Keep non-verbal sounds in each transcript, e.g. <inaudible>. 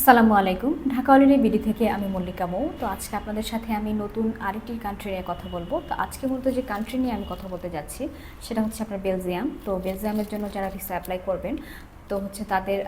আসসালামু আলাইকুম। ঢাকা অলিনের বিডি থেকে আমি মল্লিকা মৌ। তো আজকে আপনাদের সাথে আমি নতুন আরেকটি কান্ট্রি নিয়ে কথা বলব। তো আজকে মূলত যে কান্ট্রি নিয়ে আমি কথা বলতে যাচ্ছি, সেটা হচ্ছে আপনার বেলজিয়াম তো বেলজিয়ামের জন্য যারা ভিসা অ্যাপ্লাই করবেন তো হচ্ছে তাদের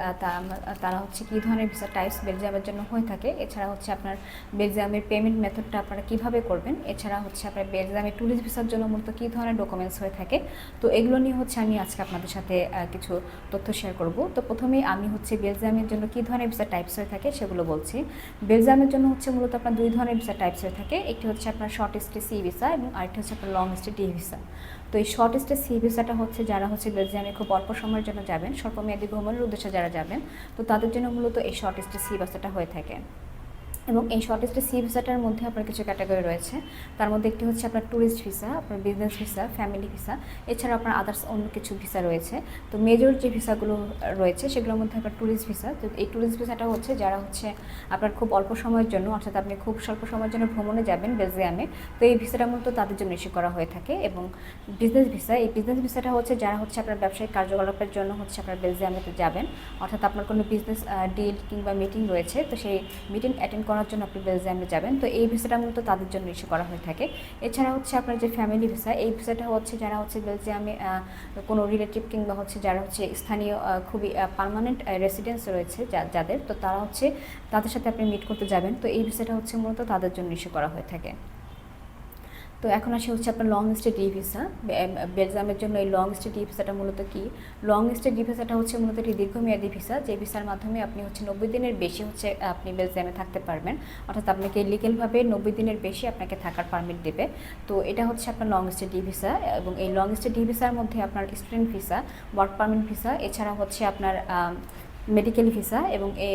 তারা হচ্ছে কী ধরনের ভিসা টাইপস বেলজিয়ামের জন্য হয়ে থাকে। এছাড়া হচ্ছে আপনার বেলজিয়ামের পেমেন্ট মেথডটা আপনারা কীভাবে করবেন? এছাড়া হচ্ছে আপনার বেলজিয়ামের ট্যুরিস্ট ভিসার জন্য মূলত কী ধরনের ডকুমেন্টস হয়ে থাকে? তো এগুলো নিয়ে হচ্ছে আমি আজকে আপনাদের সাথে কিছু তথ্য শেয়ার করব। তো প্রথমেই আমি হচ্ছে বেলজিয়ামের জন্য কী ধরনের ভিসা টাইপস হয়ে থাকে সেগুলো বলছি। বেলজিয়ামের জন্য হচ্ছে মূলত আপনার দুই ধরনের ভিসা টাইপস হয়ে থাকে। একটি হচ্ছে আপনার শর্ট স্টে সি ভিসা এবং আরেকটি হচ্ছে আপনার লং স্টে ডি ভিসা তো এই শর্ট স্টে সি ভিসাটা হচ্ছে যারা হচ্ছে বেলজিয়ামে খুব অল্প সময়ের জন্য যাবেন, স্বল্পমেয়াদী ভ্রমণের উদ্দেশ্যে যারা যাবেন, তো তাদের জন্য মূলত এই শর্ট স্টে সি ভিসাটা হয়ে থাকে। এবং এই শর্ট স্টে সি ভিসাটার মধ্যে আপনার কিছু ক্যাটাগরি রয়েছে। তার মধ্যে একটি হচ্ছে আপনার ট্যুরিস্ট ভিসা আপনার বিজনেস ভিসা ফ্যামিলি ভিসা এছাড়া আপনার আদার্স অন্য কিছু ভিসা রয়েছে। তো মেজর যে ভিসাগুলো রয়েছে, সেগুলোর মধ্যে আপনার ট্যুরিস্ট ভিসা তো এই ট্যুরিস্ট ভিসাটা হচ্ছে যারা হচ্ছে আপনার খুব অল্প সময়ের জন্য, অর্থাৎ আপনি খুব স্বল্প সময়ের জন্য ভ্রমণে যাবেন বেলজিয়ামে, তো এই ভিসাটা মূলত তাদের জন্য ইস্যু করা হয়ে থাকে এবং বিজনেস ভিসা এই বিজনেস ভিসাটা হচ্ছে যারা হচ্ছে আপনার ব্যবসায়িক কার্যকলাপের জন্য হচ্ছে আপনার বেলজিয়ামেতে যাবেন, অর্থাৎ আপনার কোনো বিজনেস ডিল কিংবা মিটিং রয়েছে, তো সেই মিটিং অ্যাটেন্ড করার জন্য আপনি বেলজিয়ামে যাবেন। তো এই ভিসাটা মূলত তাদের জন্য ইস্যু করা হয়ে থাকে। এছাড়া হচ্ছে আপনার যে ফ্যামিলি ভিসা এই ভিসাটা হচ্ছে যারা হচ্ছে বেলজিয়ামে কোনো রিলেটিভ কিংবা হচ্ছে যারা হচ্ছে স্থানীয় খুবই পারমানেন্ট রেসিডেন্স রয়েছে যাদের, তো তারা হচ্ছে তাদের সাথে আপনি মিট করতে যাবেন। তো এই ভিসাটা হচ্ছে মূলত তাদের জন্য ইস্যু করা হয়ে থাকে। তো এখন আসে হচ্ছে আপনার লং স্টে ডি ভিসা বেলজামের জন্য এই লং স্টে ডি ভিসাটা মূলত কি? লং স্টে ডি ভিসাটা হচ্ছে মূলত একটি দীর্ঘমেয়াদী ভিসা যে ভিসার মাধ্যমে আপনি হচ্ছে নব্বই দিনের বেশি হচ্ছে আপনি বেলজিয়ামে থাকতে পারবেন। অর্থাৎ আপনাকে লিগেলভাবে নব্বই দিনের বেশি আপনাকে থাকার পারমিট দেবে। তো এটা হচ্ছে আপনার লং স্টে ডি ভিসা এবং এই লং স্টে ডি ভিসার মধ্যে আপনার student visa work permit visa এছাড়া হচ্ছে আপনার মেডিকেল ভিসা এবং এ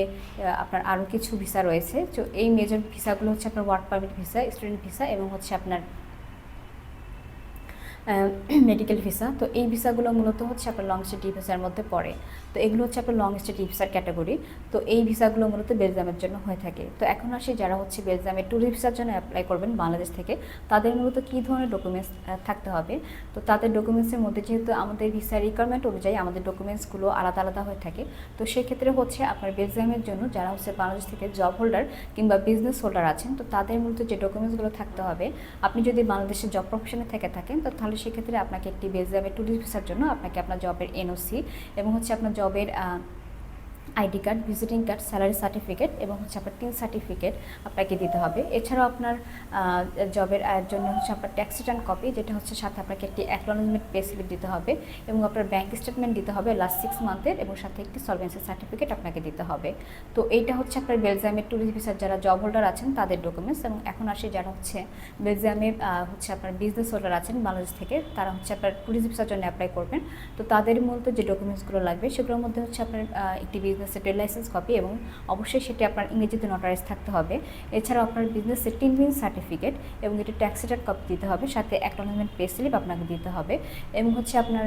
আপনার আরও কিছু ভিসা রয়েছে। তো এই মেজর ভিসাগুলো হচ্ছে আপনার work permit visa student visa এবং হচ্ছে আপনার মেডিকেল ভিসা <clears throat> তো এই ভিসাগুলো মূলত হচ্ছে আপনার লং স্টে ভিসার মধ্যে পড়ে। তো এগুলো হচ্ছে আপনার লং স্টে ভিসার ক্যাটাগরি তো এই ভিসাগুলো মূলত বেলজিয়ামের জন্য হয়ে থাকে। তো এখন আসি যারা হচ্ছে বেলজিয়ামের ট্যুরিস্ট ভিসার জন্য অ্যাপ্লাই করবেন বাংলাদেশ থেকে, তাদের মূলত কী ধরনের ডকুমেন্টস থাকতে হবে? তো তাদের ডকুমেন্টসের মধ্যে যেহেতু আমাদের ভিসা রিকোয়ারমেন্ট অনুযায়ী আমাদের ডকুমেন্টসগুলো আলাদা আলাদা হয়ে থাকে, তো সেক্ষেত্রে হচ্ছে আপনার বেলজিয়ামের জন্য যারা হচ্ছে বাংলাদেশ থেকে জব হোল্ডার কিংবা বিজনেস হোল্ডার আছেন, তো তাদের মূলত যে ডকুমেন্টসগুলো থাকতে হবে, আপনি যদি বাংলাদেশের জব প্রফেশনে থেকে থাকেন, তো তাহলে সেক্ষেত্রে আপনাকে একটি বেলজিয়ামের ট্যুরিস্ট ভিসার জন্য আপনাকে আপনার জবের এনওসি এবং হচ্ছে আপনার জবের ID card visiting card salary certificate এবং হচ্ছে আপনার তিন সার্টিফিকেট আপনাকে দিতে হবে। এছাড়াও আপনার জবের জন্য হচ্ছে আপনার ট্যাক্স রিটার্ন কপি যেটা হচ্ছে সাথে আপনাকে একটি অ্যাকনোলেজমেন্ট পে স্লিপ দিতে হবে এবং আপনার ব্যাংক স্টেটমেন্ট দিতে হবে লাস্ট সিক্স মান্থের এবং সাথে একটি সলভেন্সি সার্টিফিকেট আপনাকে দিতে হবে। তো এইটা হচ্ছে আপনার বেলজিয়ামের ট্যুরিস্ট ভিসার যারা জব হোল্ডার আছেন তাদের ডকুমেন্টস এবং এখন আসে যারা হচ্ছে বেলজিয়ামের আহ, হচ্ছে আপনার বিজনেস হোল্ডার আছেন বাংলাদেশ থেকে তারা হচ্ছে আপনার ট্যুরিস্ট ভিসার জন্য অ্যাপ্লাই করবেন। তো তাদের মূলত যে ডকুমেন্টসগুলো লাগবে সেগুলোর মধ্যে হচ্ছে আপনার একটি বিজনেসের ট্রেড লাইসেন্স কপি এবং অবশ্যই সেটি আপনার ইংরেজিতে নোটারাইজ থাকতে হবে। এছাড়াও আপনার বিজনেসের টিন বিন সার্টিফিকেট এবং এটি ট্যাক্স রিটার্ন কপি দিতে হবে, সাথে অ্যাকনোলেজমেন্ট পে স্লিপ আপনাকে দিতে হবে এবং হচ্ছে আপনার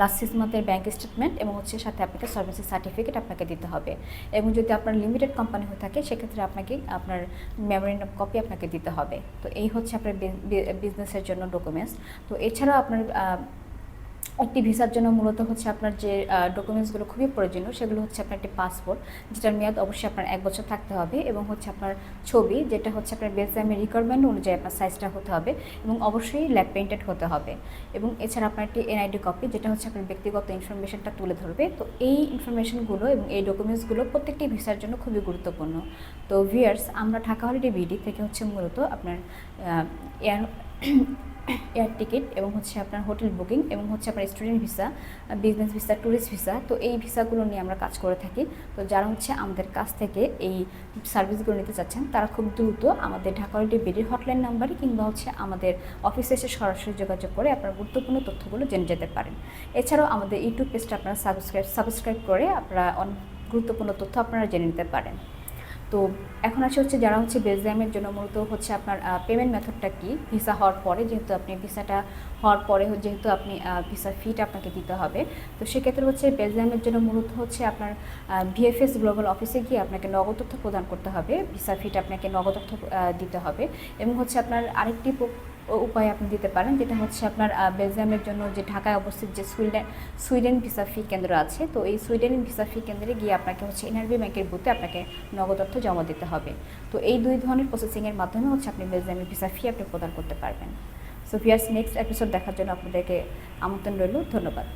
লাস্ট সিক্স মান্থের ব্যাঙ্ক স্টেটমেন্ট এবং হচ্ছে সাথে আপনাকে সার্ভিসের সার্টিফিকেট আপনাকে দিতে হবে। এবং যদি আপনার লিমিটেড কোম্পানি হয়ে থাকে, সেক্ষেত্রে আপনাকে, আপনার মেমোরেন্ডাম কপি আপনাকে দিতে হবে। তো এই হচ্ছে আপনার বিজনেসের জন্য ডকুমেন্টস তো এছাড়াও আপনার একটি ভিসার জন্য মূলত হচ্ছে আপনার যে ডকুমেন্টসগুলো খুবই প্রয়োজনীয়, সেগুলো হচ্ছে আপনার একটি পাসপোর্ট যেটার মেয়াদ অবশ্যই আপনার এক বছর থাকতে হবে এবং হচ্ছে আপনার ছবি, যেটা হচ্ছে আপনার বেলজিয়ামের রিকোয়ারমেন্ট অনুযায়ী আপনার সাইজটা হতে হবে এবং অবশ্যই ল্যাব পেইন্টেড হতে হবে। এবং এছাড়া আপনার একটি এনআইডি কপি যেটা হচ্ছে আপনার ব্যক্তিগত ইনফরমেশনটা তুলে ধরবে। তো এই ইনফরমেশনগুলো এবং এই ডকুমেন্টসগুলো প্রত্যেকটি ভিসার জন্য খুবই গুরুত্বপূর্ণ। তো ভিয়ার্স আমরা ঢাকা হলিডে বিডি থেকে হচ্ছে মূলত আপনার এয়ার এয়ার টিকিট এবং হচ্ছে আপনার হোটেল বুকিং এবং হচ্ছে আপনার student visa business visa tourist visa তো এই ভিসাগুলো নিয়ে আমরা কাজ করে থাকি। তো যারা হচ্ছে আমাদের কাছ থেকে এই সার্ভিসগুলো নিতে চাচ্ছেন, তারা খুব দ্রুত আমাদের ঢাকা বিডির হটলাইন নাম্বারে কিংবা হচ্ছে আমাদের অফিসে এসে সরাসরি যোগাযোগ করে আপনার গুরুত্বপূর্ণ তথ্যগুলো জেনে যেতে পারেন। এছাড়াও আমাদের ইউটিউব পেজটা আপনারা সাবস্ক্রাইব সাবস্ক্রাইব করে আপনারা অনেক গুরুত্বপূর্ণ তথ্য আপনারা জেনে নিতে পারেন। তো এখন আসে হচ্ছে যারা হচ্ছে বেলজিয়ামের জন্য মূলত হচ্ছে আপনার পেমেন্ট মেথডটা কি? ভিসা হওয়ার পরে, যেহেতু আপনি ভিসাটা হওয়ার পরে যেহেতু আপনি ভিসা ফিটা আপনাকে দিতে হবে। তো সেক্ষেত্রে হচ্ছে বেলজিয়ামের জন্য মূলত হচ্ছে আপনার ভিএফএস গ্লোবাল অফিসে গিয়ে আপনাকে নগদ তথ্য প্রদান করতে হবে। ভিসা ফিট আপনাকে নগদ তথ্য দিতে হবে। এবং হচ্ছে আপনার আরেকটি উপায় আপনি দিতে পারেন, যেটা হচ্ছে আপনার বেলজিয়ামের জন্য যে ঢাকায় অবস্থিত যে সুইডেন সুইডেন ভিসা ফি কেন্দ্র আছে, তো এই সুইডেন ভিসা ফি কেন্দ্রে গিয়ে আপনাকে হচ্ছে এনআরবি ব্যাংকের বুথে আপনাকে নগদ অর্থ জমা দিতে হবে। তো এই দুই ধরনের প্রসেসিংয়ের মাধ্যমে হচ্ছে আপনি বেলজিয়ামের ভিসা ফি আপনি প্রদান করতে পারবেন। সো ভিয়ার্স নেক্সট এপিসোড দেখার জন্য আপনাদেরকে আমন্ত্রণ রইল। ধন্যবাদ।